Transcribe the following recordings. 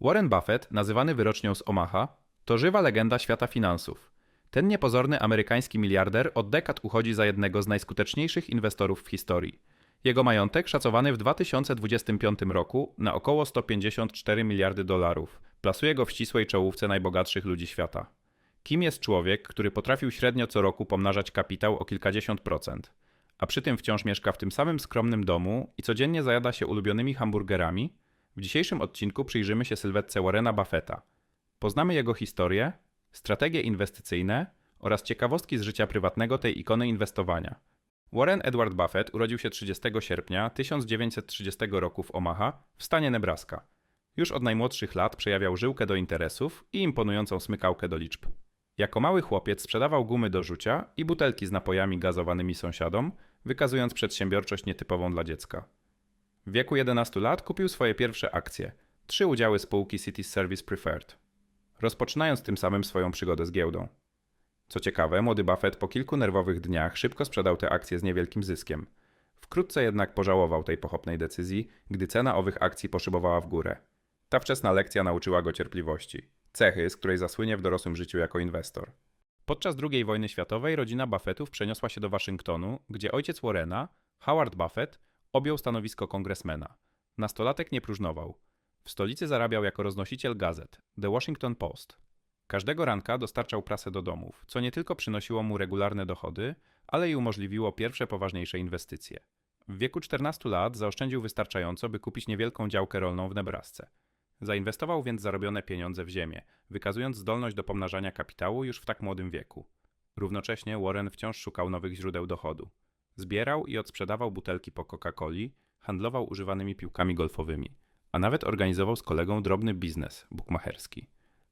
Warren Buffett, nazywany wyrocznią z Omaha, to żywa legenda świata finansów. Ten niepozorny amerykański miliarder od dekad uchodzi za jednego z najskuteczniejszych inwestorów w historii. Jego majątek szacowany w 2025 roku na około 154 miliardy dolarów plasuje go w ścisłej czołówce najbogatszych ludzi świata. Kim jest człowiek, który potrafił średnio co roku pomnażać kapitał o kilkadziesiąt procent, a przy tym wciąż mieszka w tym samym skromnym domu i codziennie zajada się ulubionymi hamburgerami? W dzisiejszym odcinku przyjrzymy się sylwetce Warrena Buffetta. Poznamy jego historię, strategie inwestycyjne oraz ciekawostki z życia prywatnego tej ikony inwestowania. Warren Edward Buffett urodził się 30 sierpnia 1930 roku w Omaha w stanie Nebraska. Już od najmłodszych lat przejawiał żyłkę do interesów i imponującą smykałkę do liczb. Jako mały chłopiec sprzedawał gumy do rzucia i butelki z napojami gazowanymi sąsiadom, wykazując przedsiębiorczość nietypową dla dziecka. W wieku 11 lat kupił swoje pierwsze akcje, trzy udziały spółki City Service Preferred, rozpoczynając tym samym swoją przygodę z giełdą. Co ciekawe, młody Buffett po kilku nerwowych dniach szybko sprzedał te akcje z niewielkim zyskiem. Wkrótce jednak pożałował tej pochopnej decyzji, gdy cena owych akcji poszybowała w górę. Ta wczesna lekcja nauczyła go cierpliwości, cechy, z której zasłynie w dorosłym życiu jako inwestor. Podczas II wojny światowej rodzina Buffettów przeniosła się do Waszyngtonu, gdzie ojciec Warrena, Howard Buffett, objął stanowisko kongresmena. Nastolatek nie próżnował. W stolicy zarabiał jako roznosiciel gazet The Washington Post. Każdego ranka dostarczał prasę do domów, co nie tylko przynosiło mu regularne dochody, ale i umożliwiło pierwsze poważniejsze inwestycje. W wieku 14 lat zaoszczędził wystarczająco, by kupić niewielką działkę rolną w Nebrasce. Zainwestował więc zarobione pieniądze w ziemię, wykazując zdolność do pomnażania kapitału już w tak młodym wieku. Równocześnie Warren wciąż szukał nowych źródeł dochodu. Zbierał i odsprzedawał butelki po Coca-Coli, handlował używanymi piłkami golfowymi, a nawet organizował z kolegą drobny biznes bukmacherski.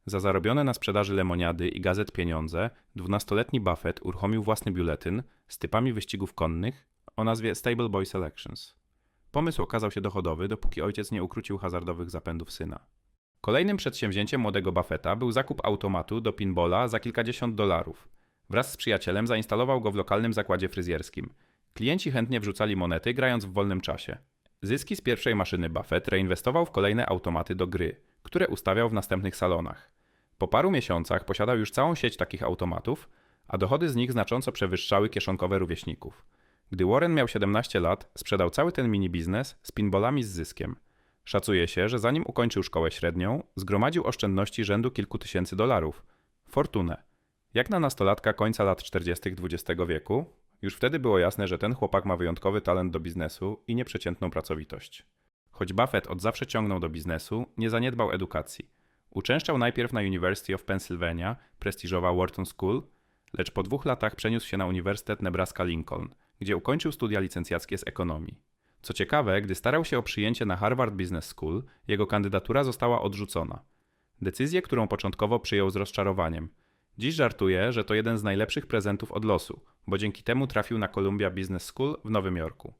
Za zarobione na sprzedaży lemoniady i gazet pieniądze, dwunastoletni Buffett uruchomił własny biuletyn z typami wyścigów konnych o nazwie Stable Boy Selections. Pomysł okazał się dochodowy, dopóki ojciec nie ukrócił hazardowych zapędów syna. Kolejnym przedsięwzięciem młodego Buffetta był zakup automatu do pinbola za kilkadziesiąt dolarów. Wraz z przyjacielem zainstalował go w lokalnym zakładzie fryzjerskim. Klienci chętnie wrzucali monety, grając w wolnym czasie. Zyski z pierwszej maszyny Buffett reinwestował w kolejne automaty do gry, które ustawiał w następnych salonach. Po paru miesiącach posiadał już całą sieć takich automatów, a dochody z nich znacząco przewyższały kieszonkowe rówieśników. Gdy Warren miał 17 lat, sprzedał cały ten mini biznes z pinballami z zyskiem. Szacuje się, że zanim ukończył szkołę średnią, zgromadził oszczędności rzędu kilku tysięcy dolarów. Fortunę. Jak na nastolatka końca lat 40. XX wieku, już wtedy było jasne, że ten chłopak ma wyjątkowy talent do biznesu i nieprzeciętną pracowitość. Choć Buffett od zawsze ciągnął do biznesu, nie zaniedbał edukacji. Uczęszczał najpierw na University of Pennsylvania, prestiżowa Wharton School, lecz po dwóch latach przeniósł się na Uniwersytet Nebraska-Lincoln, gdzie ukończył studia licencjackie z ekonomii. Co ciekawe, gdy starał się o przyjęcie na Harvard Business School, jego kandydatura została odrzucona. Decyzję, którą początkowo przyjął z rozczarowaniem. Dziś żartuje, że to jeden z najlepszych prezentów od losu, bo dzięki temu trafił na Columbia Business School w Nowym Jorku.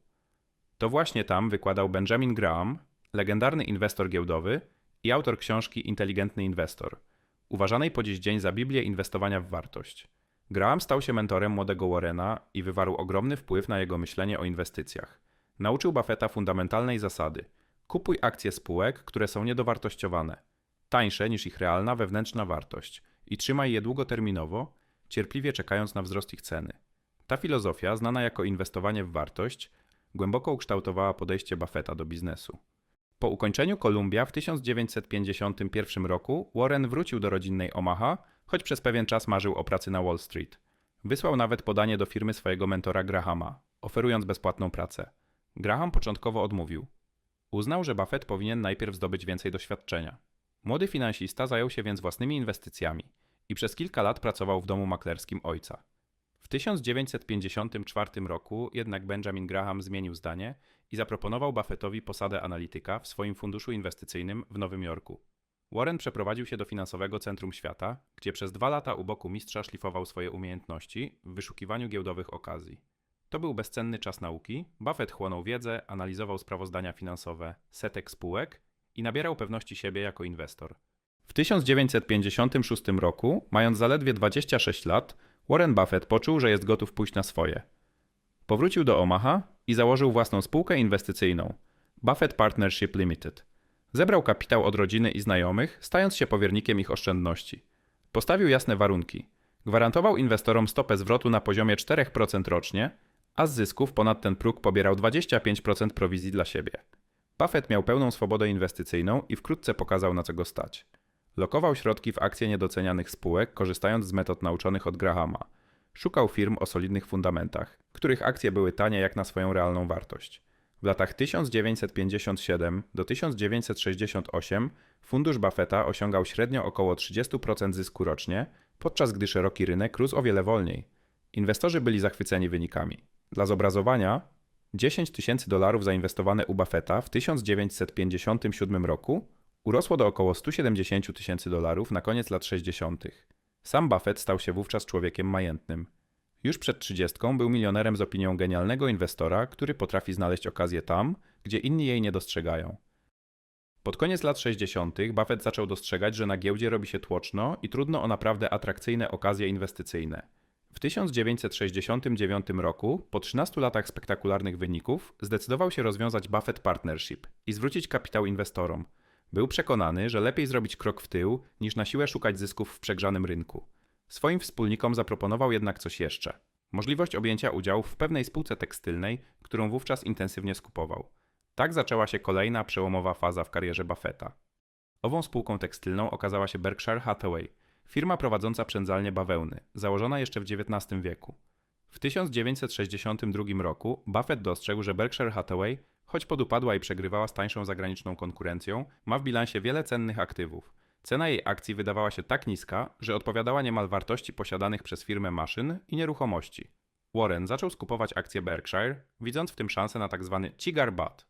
To właśnie tam wykładał Benjamin Graham, legendarny inwestor giełdowy i autor książki Inteligentny Inwestor, uważanej po dziś dzień za Biblię inwestowania w wartość. Graham stał się mentorem młodego Warrena i wywarł ogromny wpływ na jego myślenie o inwestycjach. Nauczył Buffetta fundamentalnej zasady: kupuj akcje spółek, które są niedowartościowane, tańsze niż ich realna wewnętrzna wartość i trzymaj je długoterminowo, cierpliwie czekając na wzrost ich ceny. Ta filozofia, znana jako inwestowanie w wartość, głęboko ukształtowała podejście Buffetta do biznesu. Po ukończeniu Columbia w 1951 roku Warren wrócił do rodzinnej Omaha, choć przez pewien czas marzył o pracy na Wall Street. Wysłał nawet podanie do firmy swojego mentora Grahama, oferując bezpłatną pracę. Graham początkowo odmówił. Uznał, że Buffett powinien najpierw zdobyć więcej doświadczenia. Młody finansista zajął się więc własnymi inwestycjami i przez kilka lat pracował w domu maklerskim ojca. W 1954 roku jednak Benjamin Graham zmienił zdanie i zaproponował Buffettowi posadę analityka w swoim funduszu inwestycyjnym w Nowym Jorku. Warren przeprowadził się do finansowego centrum świata, gdzie przez dwa lata u boku mistrza szlifował swoje umiejętności w wyszukiwaniu giełdowych okazji. To był bezcenny czas nauki. Buffett chłonął wiedzę, analizował sprawozdania finansowe setek spółek i nabierał pewności siebie jako inwestor. W 1956 roku, mając zaledwie 26 lat, Warren Buffett poczuł, że jest gotów pójść na swoje. Powrócił do Omaha i założył własną spółkę inwestycyjną Buffett Partnership Limited. Zebrał kapitał od rodziny i znajomych, stając się powiernikiem ich oszczędności. Postawił jasne warunki. Gwarantował inwestorom stopę zwrotu na poziomie 4% rocznie, a z zysków ponad ten próg pobierał 25% prowizji dla siebie. Buffett miał pełną swobodę inwestycyjną i wkrótce pokazał na co go stać. Lokował środki w akcje niedocenianych spółek, korzystając z metod nauczonych od Grahama. Szukał firm o solidnych fundamentach, których akcje były tanie jak na swoją realną wartość. W latach 1957 do 1968 fundusz Buffetta osiągał średnio około 30% zysku rocznie, podczas gdy szeroki rynek rósł o wiele wolniej. Inwestorzy byli zachwyceni wynikami. Dla zobrazowania 10 tysięcy dolarów zainwestowane u Buffetta w 1957 roku urosło do około 170 tysięcy dolarów na koniec lat 60. Sam Buffett stał się wówczas człowiekiem majętnym. Już przed trzydziestką był milionerem z opinią genialnego inwestora, który potrafi znaleźć okazję tam, gdzie inni jej nie dostrzegają. Pod koniec lat 60. Buffett zaczął dostrzegać, że na giełdzie robi się tłoczno i trudno o naprawdę atrakcyjne okazje inwestycyjne. W 1969 roku, po 13 latach spektakularnych wyników, zdecydował się rozwiązać Buffett Partnership i zwrócić kapitał inwestorom. Był przekonany, że lepiej zrobić krok w tył, niż na siłę szukać zysków w przegrzanym rynku. Swoim wspólnikom zaproponował jednak coś jeszcze. Możliwość objęcia udziałów w pewnej spółce tekstylnej, którą wówczas intensywnie skupował. Tak zaczęła się kolejna przełomowa faza w karierze Buffetta. Ową spółką tekstylną okazała się Berkshire Hathaway, firma prowadząca przędzalnię bawełny, założona jeszcze w XIX wieku. W 1962 roku Buffett dostrzegł, że Berkshire Hathaway, choć podupadła i przegrywała z tańszą zagraniczną konkurencją, ma w bilansie wiele cennych aktywów. Cena jej akcji wydawała się tak niska, że odpowiadała niemal wartości posiadanych przez firmę maszyn i nieruchomości. Warren zaczął skupować akcje Berkshire, widząc w tym szansę na tzw. Tak cigar butt,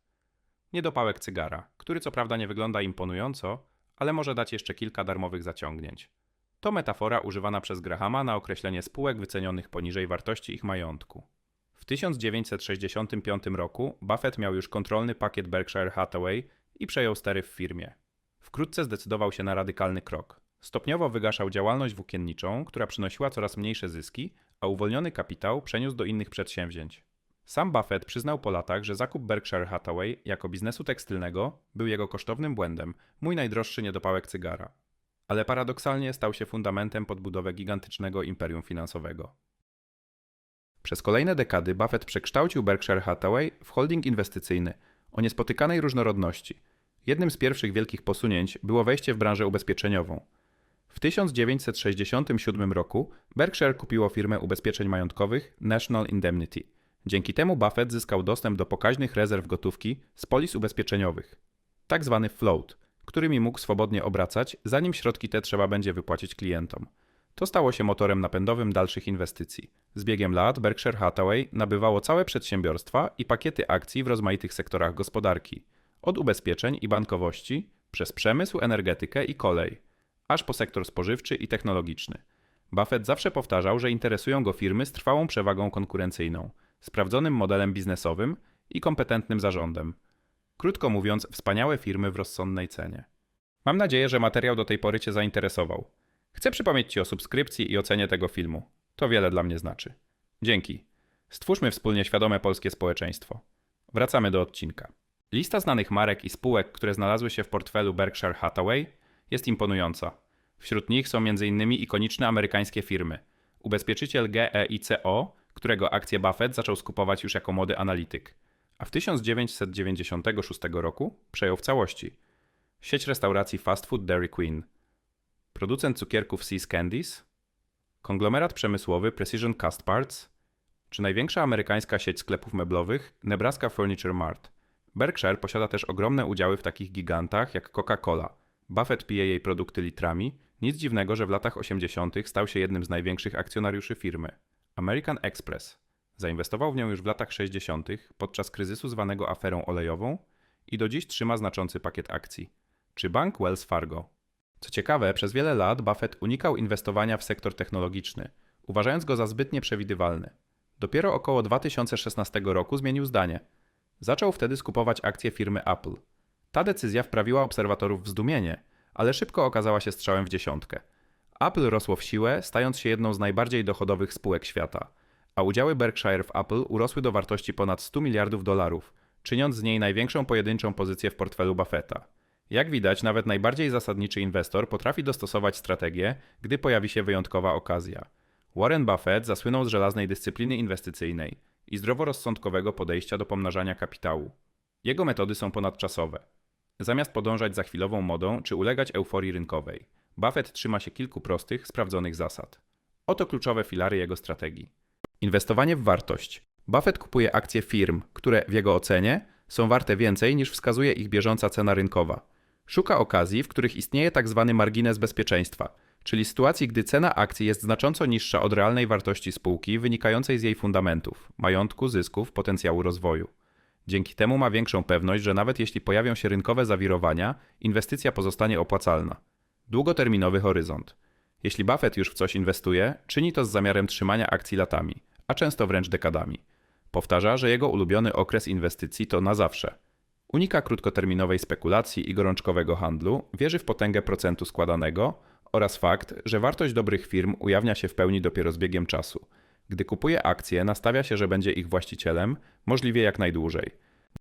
niedopałek cygara, który co prawda nie wygląda imponująco, ale może dać jeszcze kilka darmowych zaciągnięć. To metafora używana przez Grahama na określenie spółek wycenionych poniżej wartości ich majątku. W 1965 roku Buffett miał już kontrolny pakiet Berkshire Hathaway i przejął stery w firmie. Wkrótce zdecydował się na radykalny krok. Stopniowo wygaszał działalność włókienniczą, która przynosiła coraz mniejsze zyski, a uwolniony kapitał przeniósł do innych przedsięwzięć. Sam Buffett przyznał po latach, że zakup Berkshire Hathaway jako biznesu tekstylnego był jego kosztownym błędem, mój najdroższy niedopałek cygara. Ale paradoksalnie stał się fundamentem pod budowę gigantycznego imperium finansowego. Przez kolejne dekady Buffett przekształcił Berkshire Hathaway w holding inwestycyjny o niespotykanej różnorodności – Jednym z pierwszych wielkich posunięć było wejście w branżę ubezpieczeniową. W 1967 roku Berkshire kupiło firmę ubezpieczeń majątkowych National Indemnity. Dzięki temu Buffett zyskał dostęp do pokaźnych rezerw gotówki z polis ubezpieczeniowych, tak zwany float, którymi mógł swobodnie obracać, zanim środki te trzeba będzie wypłacić klientom. To stało się motorem napędowym dalszych inwestycji. Z biegiem lat Berkshire Hathaway nabywało całe przedsiębiorstwa i pakiety akcji w rozmaitych sektorach gospodarki – od ubezpieczeń i bankowości, przez przemysł, energetykę i kolej, aż po sektor spożywczy i technologiczny. Buffett zawsze powtarzał, że interesują go firmy z trwałą przewagą konkurencyjną, sprawdzonym modelem biznesowym i kompetentnym zarządem. Krótko mówiąc, wspaniałe firmy w rozsądnej cenie. Mam nadzieję, że materiał do tej pory Cię zainteresował. Chcę przypomnieć Ci o subskrypcji i ocenie tego filmu. To wiele dla mnie znaczy. Dzięki. Stwórzmy wspólnie świadome polskie społeczeństwo. Wracamy do odcinka. Lista znanych marek i spółek, które znalazły się w portfelu Berkshire Hathaway, jest imponująca. Wśród nich są m.in. ikoniczne amerykańskie firmy. Ubezpieczyciel GEICO, którego akcje Buffett zaczął skupować już jako młody analityk, a w 1996 roku przejął w całości. Sieć restauracji fast food Dairy Queen, producent cukierków Seas Candies, konglomerat przemysłowy Precision Cast Parts, czy największa amerykańska sieć sklepów meblowych Nebraska Furniture Mart – Berkshire posiada też ogromne udziały w takich gigantach jak Coca-Cola. Buffett pije jej produkty litrami, nic dziwnego, że w latach 80. stał się jednym z największych akcjonariuszy firmy. American Express. Zainwestował w nią już w latach 60. podczas kryzysu zwanego aferą olejową i do dziś trzyma znaczący pakiet akcji. Czy bank Wells Fargo. Co ciekawe, przez wiele lat Buffett unikał inwestowania w sektor technologiczny, uważając go za zbyt nieprzewidywalny. Dopiero około 2016 roku zmienił zdanie – Zaczął wtedy skupować akcje firmy Apple. Ta decyzja wprawiła obserwatorów w zdumienie, ale szybko okazała się strzałem w dziesiątkę. Apple rosło w siłę, stając się jedną z najbardziej dochodowych spółek świata, a udziały Berkshire w Apple urosły do wartości ponad 100 miliardów dolarów, czyniąc z niej największą pojedynczą pozycję w portfelu Buffetta. Jak widać, nawet najbardziej zasadniczy inwestor potrafi dostosować strategię, gdy pojawi się wyjątkowa okazja. Warren Buffett zasłynął z żelaznej dyscypliny inwestycyjnej i zdroworozsądkowego podejścia do pomnażania kapitału. Jego metody są ponadczasowe. Zamiast podążać za chwilową modą czy ulegać euforii rynkowej, Buffett trzyma się kilku prostych, sprawdzonych zasad. Oto kluczowe filary jego strategii. Inwestowanie w wartość. Buffett kupuje akcje firm, które w jego ocenie są warte więcej niż wskazuje ich bieżąca cena rynkowa. Szuka okazji, w których istnieje tzw. margines bezpieczeństwa, czyli sytuacji, gdy cena akcji jest znacząco niższa od realnej wartości spółki wynikającej z jej fundamentów, majątku, zysków, potencjału rozwoju. Dzięki temu ma większą pewność, że nawet jeśli pojawią się rynkowe zawirowania, inwestycja pozostanie opłacalna. Długoterminowy horyzont. Jeśli Buffett już w coś inwestuje, czyni to z zamiarem trzymania akcji latami, a często wręcz dekadami. Powtarza, że jego ulubiony okres inwestycji to na zawsze. Unika krótkoterminowej spekulacji i gorączkowego handlu, wierzy w potęgę procentu składanego oraz fakt, że wartość dobrych firm ujawnia się w pełni dopiero z biegiem czasu. Gdy kupuje akcje, nastawia się, że będzie ich właścicielem, możliwie jak najdłużej.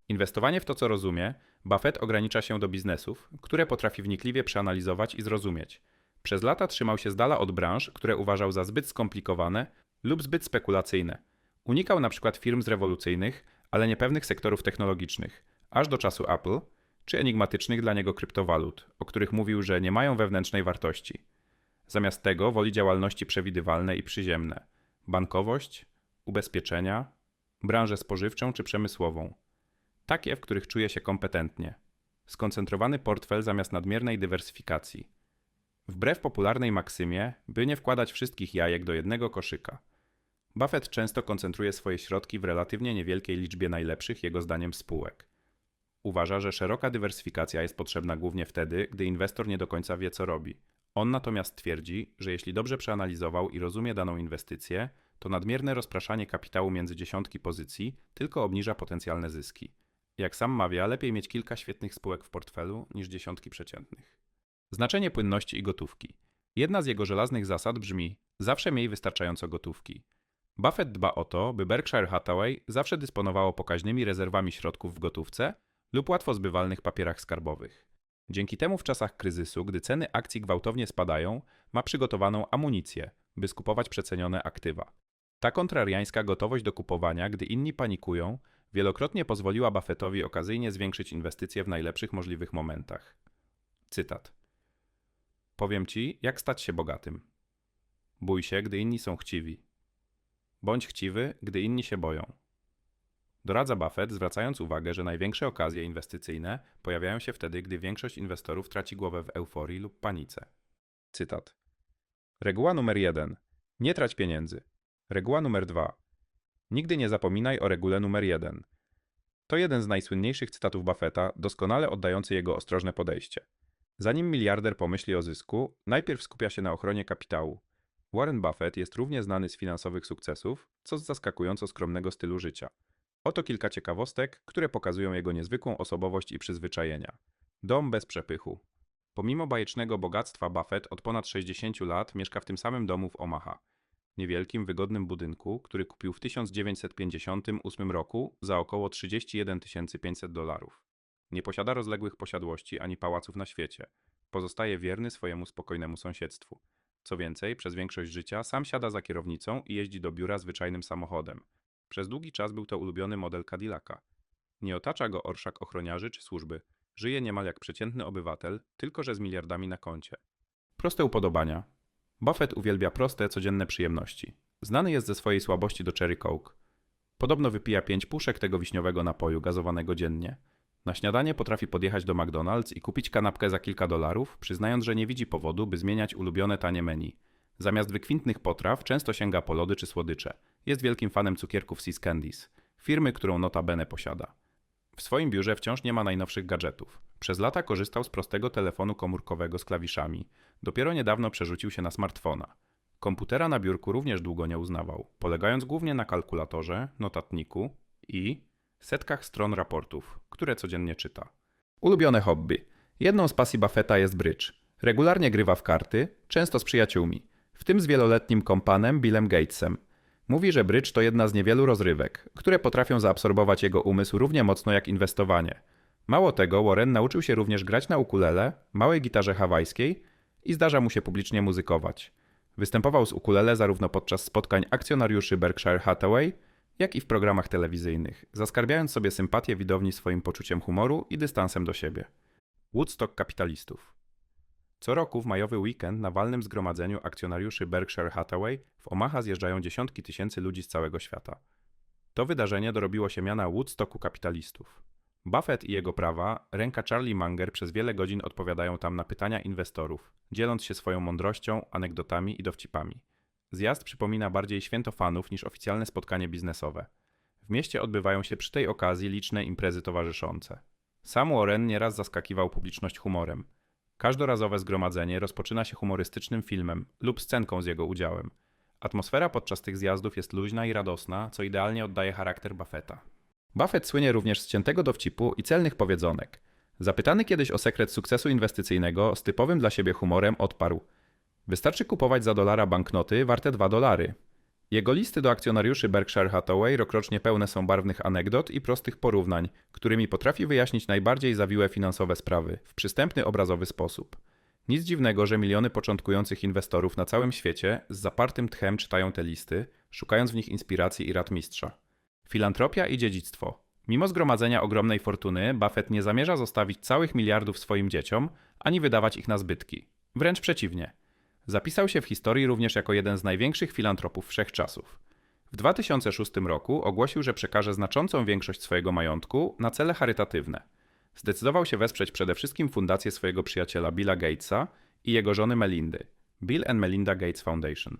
Inwestowanie w to, co rozumie, Buffett ogranicza się do biznesów, które potrafi wnikliwie przeanalizować i zrozumieć. Przez lata trzymał się z dala od branż, które uważał za zbyt skomplikowane lub zbyt spekulacyjne. Unikał na przykład firm z rewolucyjnych, ale niepewnych sektorów technologicznych, aż do czasu Apple, czy enigmatycznych dla niego kryptowalut, o których mówił, że nie mają wewnętrznej wartości. Zamiast tego woli działalności przewidywalne i przyziemne bankowość, ubezpieczenia, branżę spożywczą czy przemysłową. Takie, w których czuje się kompetentnie. Skoncentrowany portfel zamiast nadmiernej dywersyfikacji. Wbrew popularnej maksymie, by nie wkładać wszystkich jajek do jednego koszyka. Buffett często koncentruje swoje środki w relatywnie niewielkiej liczbie najlepszych jego zdaniem spółek. Uważa, że szeroka dywersyfikacja jest potrzebna głównie wtedy, gdy inwestor nie do końca wie, co robi. On natomiast twierdzi, że jeśli dobrze przeanalizował i rozumie daną inwestycję, to nadmierne rozpraszanie kapitału między dziesiątki pozycji tylko obniża potencjalne zyski. Jak sam mawia, lepiej mieć kilka świetnych spółek w portfelu niż dziesiątki przeciętnych. Znaczenie płynności i gotówki. Jedna z jego żelaznych zasad brzmi: zawsze miej wystarczająco gotówki. Buffett dba o to, by Berkshire Hathaway zawsze dysponowało pokaźnymi rezerwami środków w gotówce lub łatwo zbywalnych papierach skarbowych. Dzięki temu w czasach kryzysu, gdy ceny akcji gwałtownie spadają, ma przygotowaną amunicję, by skupować przecenione aktywa. Ta kontrariańska gotowość do kupowania, gdy inni panikują, wielokrotnie pozwoliła Buffettowi okazyjnie zwiększyć inwestycje w najlepszych możliwych momentach. Cytat. Powiem ci, jak stać się bogatym. Bój się, gdy inni są chciwi. Bądź chciwy, gdy inni się boją. Doradza Buffett, zwracając uwagę, że największe okazje inwestycyjne pojawiają się wtedy, gdy większość inwestorów traci głowę w euforii lub panice. Cytat. Reguła numer jeden: Nie trać pieniędzy. Reguła numer dwa: Nigdy nie zapominaj o regule numer jeden. To jeden z najsłynniejszych cytatów Buffetta, doskonale oddający jego ostrożne podejście. Zanim miliarder pomyśli o zysku, najpierw skupia się na ochronie kapitału. Warren Buffett jest równie znany z finansowych sukcesów, co z zaskakująco skromnego stylu życia. Oto kilka ciekawostek, które pokazują jego niezwykłą osobowość i przyzwyczajenia. Dom bez przepychu. Pomimo bajecznego bogactwa Buffett od ponad 60 lat mieszka w tym samym domu w Omaha. Niewielkim, wygodnym budynku, który kupił w 1958 roku za około 31 500 dolarów. Nie posiada rozległych posiadłości ani pałaców na świecie. Pozostaje wierny swojemu spokojnemu sąsiedztwu. Co więcej, przez większość życia sam siada za kierownicą i jeździ do biura zwyczajnym samochodem. Przez długi czas był to ulubiony model Cadillaca. Nie otacza go orszak ochroniarzy czy służby. Żyje niemal jak przeciętny obywatel, tylko że z miliardami na koncie. Proste upodobania. Buffett uwielbia proste, codzienne przyjemności. Znany jest ze swojej słabości do cherry coke. Podobno wypija pięć puszek tego wiśniowego napoju gazowanego dziennie. Na śniadanie potrafi podjechać do McDonald's i kupić kanapkę za kilka dolarów, przyznając, że nie widzi powodu, by zmieniać ulubione tanie menu. Zamiast wykwintnych potraw często sięga po lody czy słodycze. Jest wielkim fanem cukierków Seas Candies, firmy, którą notabene posiada. W swoim biurze wciąż nie ma najnowszych gadżetów. Przez lata korzystał z prostego telefonu komórkowego z klawiszami. Dopiero niedawno przerzucił się na smartfona. Komputera na biurku również długo nie uznawał, polegając głównie na kalkulatorze, notatniku i setkach stron raportów, które codziennie czyta. Ulubione hobby. Jedną z pasji Buffetta jest brydge. Regularnie grywa w karty, często z przyjaciółmi, w tym z wieloletnim kompanem Billem Gatesem. Mówi, że brydge to jedna z niewielu rozrywek, które potrafią zaabsorbować jego umysł równie mocno jak inwestowanie. Mało tego, Warren nauczył się również grać na ukulele, małej gitarze hawajskiej i zdarza mu się publicznie muzykować. Występował z ukulele zarówno podczas spotkań akcjonariuszy Berkshire Hathaway, jak i w programach telewizyjnych, zaskarbiając sobie sympatię widowni swoim poczuciem humoru i dystansem do siebie. Woodstock kapitalistów. Co roku w majowy weekend na walnym zgromadzeniu akcjonariuszy Berkshire Hathaway w Omaha zjeżdżają dziesiątki tysięcy ludzi z całego świata. To wydarzenie dorobiło się miana Woodstocku kapitalistów. Buffett i jego prawa, ręka Charlie Munger przez wiele godzin odpowiadają tam na pytania inwestorów, dzieląc się swoją mądrością, anegdotami i dowcipami. Zjazd przypomina bardziej święto fanów niż oficjalne spotkanie biznesowe. W mieście odbywają się przy tej okazji liczne imprezy towarzyszące. Sam Warren nieraz zaskakiwał publiczność humorem. Każdorazowe zgromadzenie rozpoczyna się humorystycznym filmem lub scenką z jego udziałem. Atmosfera podczas tych zjazdów jest luźna i radosna, co idealnie oddaje charakter Buffetta. Buffett słynie również z ciętego dowcipu i celnych powiedzonek. Zapytany kiedyś o sekret sukcesu inwestycyjnego, z typowym dla siebie humorem odparł: Wystarczy kupować za dolara banknoty warte 2 dolary. Jego listy do akcjonariuszy Berkshire Hathaway rokrocznie pełne są barwnych anegdot i prostych porównań, którymi potrafi wyjaśnić najbardziej zawiłe finansowe sprawy w przystępny, obrazowy sposób. Nic dziwnego, że miliony początkujących inwestorów na całym świecie z zapartym tchem czytają te listy, szukając w nich inspiracji i rad mistrza. Filantropia i dziedzictwo. Mimo zgromadzenia ogromnej fortuny, Buffett nie zamierza zostawić całych miliardów swoim dzieciom, ani wydawać ich na zbytki. Wręcz przeciwnie. Zapisał się w historii również jako jeden z największych filantropów wszechczasów. W 2006 roku ogłosił, że przekaże znaczącą większość swojego majątku na cele charytatywne. Zdecydował się wesprzeć przede wszystkim fundację swojego przyjaciela Billa Gatesa i jego żony Melindy, Bill and Melinda Gates Foundation,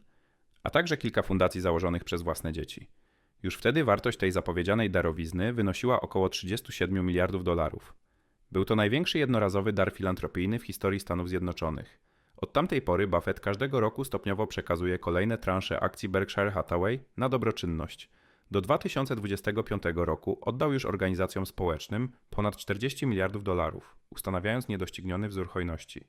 a także kilka fundacji założonych przez własne dzieci. Już wtedy wartość tej zapowiedzianej darowizny wynosiła około 37 miliardów dolarów. Był to największy jednorazowy dar filantropijny w historii Stanów Zjednoczonych. Od tamtej pory Buffett każdego roku stopniowo przekazuje kolejne transze akcji Berkshire Hathaway na dobroczynność. Do 2025 roku oddał już organizacjom społecznym ponad 40 miliardów dolarów, ustanawiając niedościgniony wzór hojności.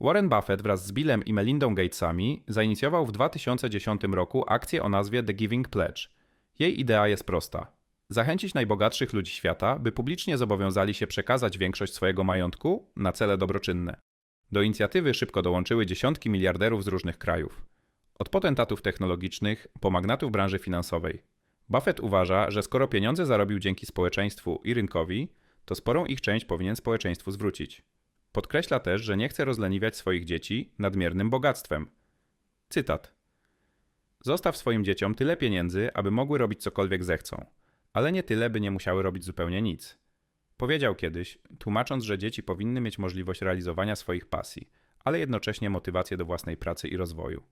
Warren Buffett wraz z Billem i Melindą Gatesami zainicjował w 2010 roku akcję o nazwie The Giving Pledge – jej idea jest prosta. Zachęcić najbogatszych ludzi świata, by publicznie zobowiązali się przekazać większość swojego majątku na cele dobroczynne. Do inicjatywy szybko dołączyły dziesiątki miliarderów z różnych krajów. Od potentatów technologicznych po magnatów branży finansowej. Buffett uważa, że skoro pieniądze zarobił dzięki społeczeństwu i rynkowi, to sporą ich część powinien społeczeństwu zwrócić. Podkreśla też, że nie chce rozleniwiać swoich dzieci nadmiernym bogactwem. Cytat. Zostaw swoim dzieciom tyle pieniędzy, aby mogły robić cokolwiek zechcą, ale nie tyle, by nie musiały robić zupełnie nic. Powiedział kiedyś, tłumacząc, że dzieci powinny mieć możliwość realizowania swoich pasji, ale jednocześnie motywację do własnej pracy i rozwoju.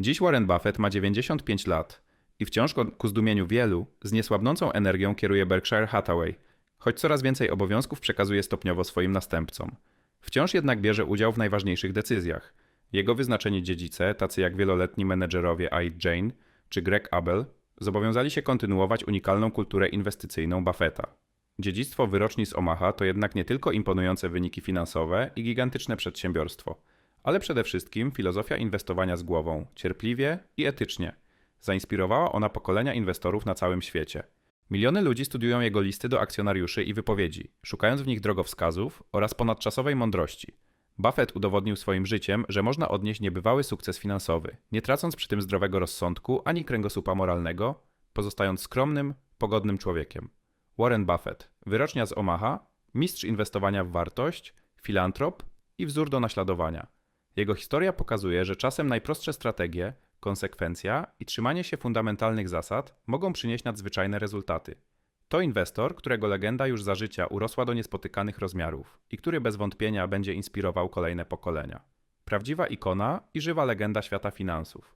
Dziś Warren Buffett ma 95 lat i wciąż ku zdumieniu wielu z niesłabnącą energią kieruje Berkshire Hathaway, choć coraz więcej obowiązków przekazuje stopniowo swoim następcom. Wciąż jednak bierze udział w najważniejszych decyzjach – jego wyznaczeni dziedzice, tacy jak wieloletni menedżerowie I. Jane czy Greg Abel, zobowiązali się kontynuować unikalną kulturę inwestycyjną Buffetta. Dziedzictwo wyroczni z Omaha to jednak nie tylko imponujące wyniki finansowe i gigantyczne przedsiębiorstwo, ale przede wszystkim filozofia inwestowania z głową, cierpliwie i etycznie. Zainspirowała ona pokolenia inwestorów na całym świecie. Miliony ludzi studiują jego listy do akcjonariuszy i wypowiedzi, szukając w nich drogowskazów oraz ponadczasowej mądrości – Buffett udowodnił swoim życiem, że można odnieść niebywały sukces finansowy, nie tracąc przy tym zdrowego rozsądku ani kręgosłupa moralnego, pozostając skromnym, pogodnym człowiekiem. Warren Buffett, wyrocznia z Omaha, mistrz inwestowania w wartość, filantrop i wzór do naśladowania. Jego historia pokazuje, że czasem najprostsze strategie, konsekwencja i trzymanie się fundamentalnych zasad mogą przynieść nadzwyczajne rezultaty. To inwestor, którego legenda już za życia urosła do niespotykanych rozmiarów i który bez wątpienia będzie inspirował kolejne pokolenia. Prawdziwa ikona i żywa legenda świata finansów.